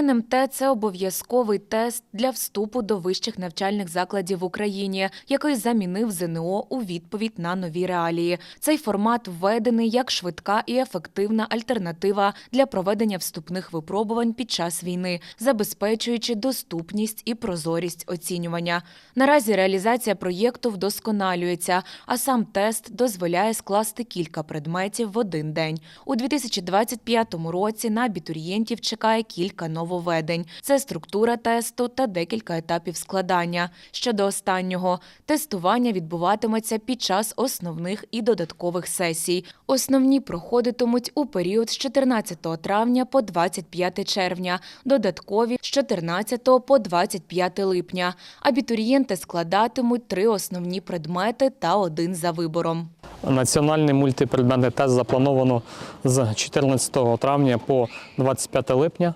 НМТ це обов'язковий тест для вступу до вищих навчальних закладів в Україні, який замінив ЗНО у відповідь на нові реалії. Цей формат введений як швидка і ефективна альтернатива для проведення вступних випробувань під час війни, забезпечуючи доступність і прозорість оцінювання. Наразі реалізація проєкту вдосконалюється, а сам тест дозволяє скласти кілька предметів в один день. У 2025 році на абітурієнтів чекає кілька нововведень. Це структура тесту та декілька етапів складання. Щодо останнього, тестування відбуватиметься під час основних і додаткових сесій. Основні проходитимуть у період з 14 травня по 25 червня, додаткові з 14 по 25 липня. Абітурієнти складатимуть три основні предмети та один за вибором. Національний мультипредметний тест заплановано з 14 травня по 25 липня.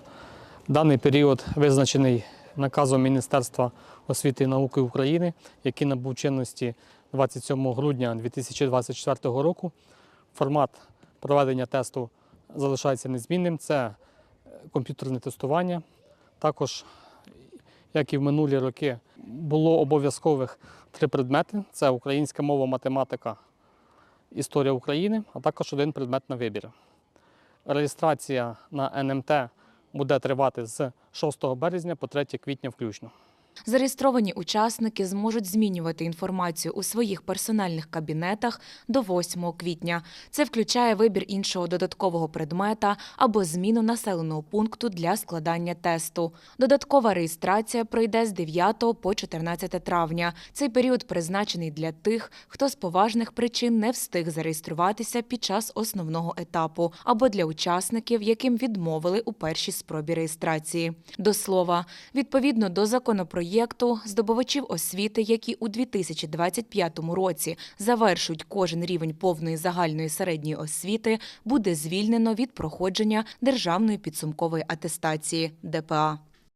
Даний період визначений наказом Міністерства освіти і науки України, який набув чинності 27 грудня 2024 року. Формат проведення тесту залишається незмінним. Це комп'ютерне тестування. Також, як і в минулі роки, було обов'язкових три предмети: це українська мова, математика Історія України, а також один предмет на вибір. Реєстрація на НМТ буде тривати з 6 березня по 3 квітня включно. Зареєстровані учасники зможуть змінювати інформацію у своїх персональних кабінетах до 8 квітня. Це включає вибір іншого додаткового предмета або зміну населеного пункту для складання тесту. Додаткова реєстрація пройде з 9 по 14 травня. Цей період призначений для тих, хто з поважних причин не встиг зареєструватися під час основного етапу, або для учасників, яким відмовили у першій спробі реєстрації. До слова, відповідно до законопроєкту, здобувачів освіти, які у 2025 році завершують кожен рівень повної загальної середньої освіти, буде звільнено від проходження державної підсумкової атестації ДПА.